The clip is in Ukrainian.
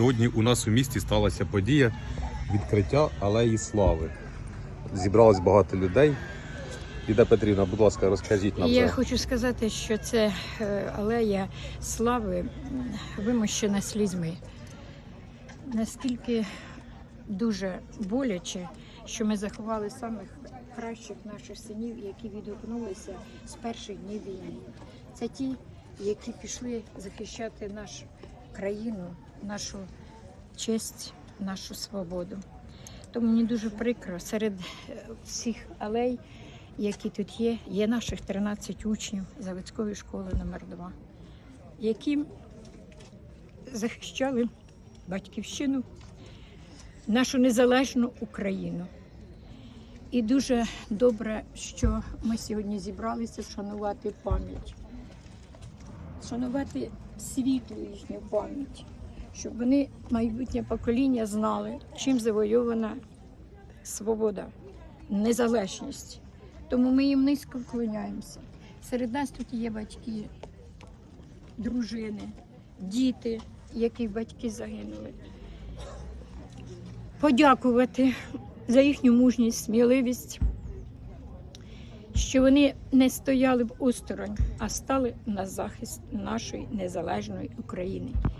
Сьогодні у нас у місті сталася подія відкриття алеї слави. Зібралось багато людей. Іда Петрівна, будь ласка, розкажіть нам. Я за- хочу сказати, що це е, алея слави вимощена слізьми. Наскільки дуже боляче, що ми заховали самих кращих наших синів, які відгукнулися з перших днів війни. Це ті, які пішли захищати нашу країну, нашу честь, нашу свободу. Тому мені дуже прикро серед е, всіх алей які тут є, є наших 13 учнів заводської школи номер 2 які захищали батьківщину, нашу незалежну Україну. І дуже добре, що ми сьогодні зібралися вшанувати пам'ять, вшанувати світлу їхню пам'ять, щоб вони, майбутнє покоління, знали, чим завойована свобода, незалежність. Тому ми їм низько вклоняємося. Серед нас тут є батьки, дружини, діти, яких батьки загинули. Подякувати за їхню мужність, сміливість, що вони не стояли б осторонь, а стали на захист нашої незалежної України.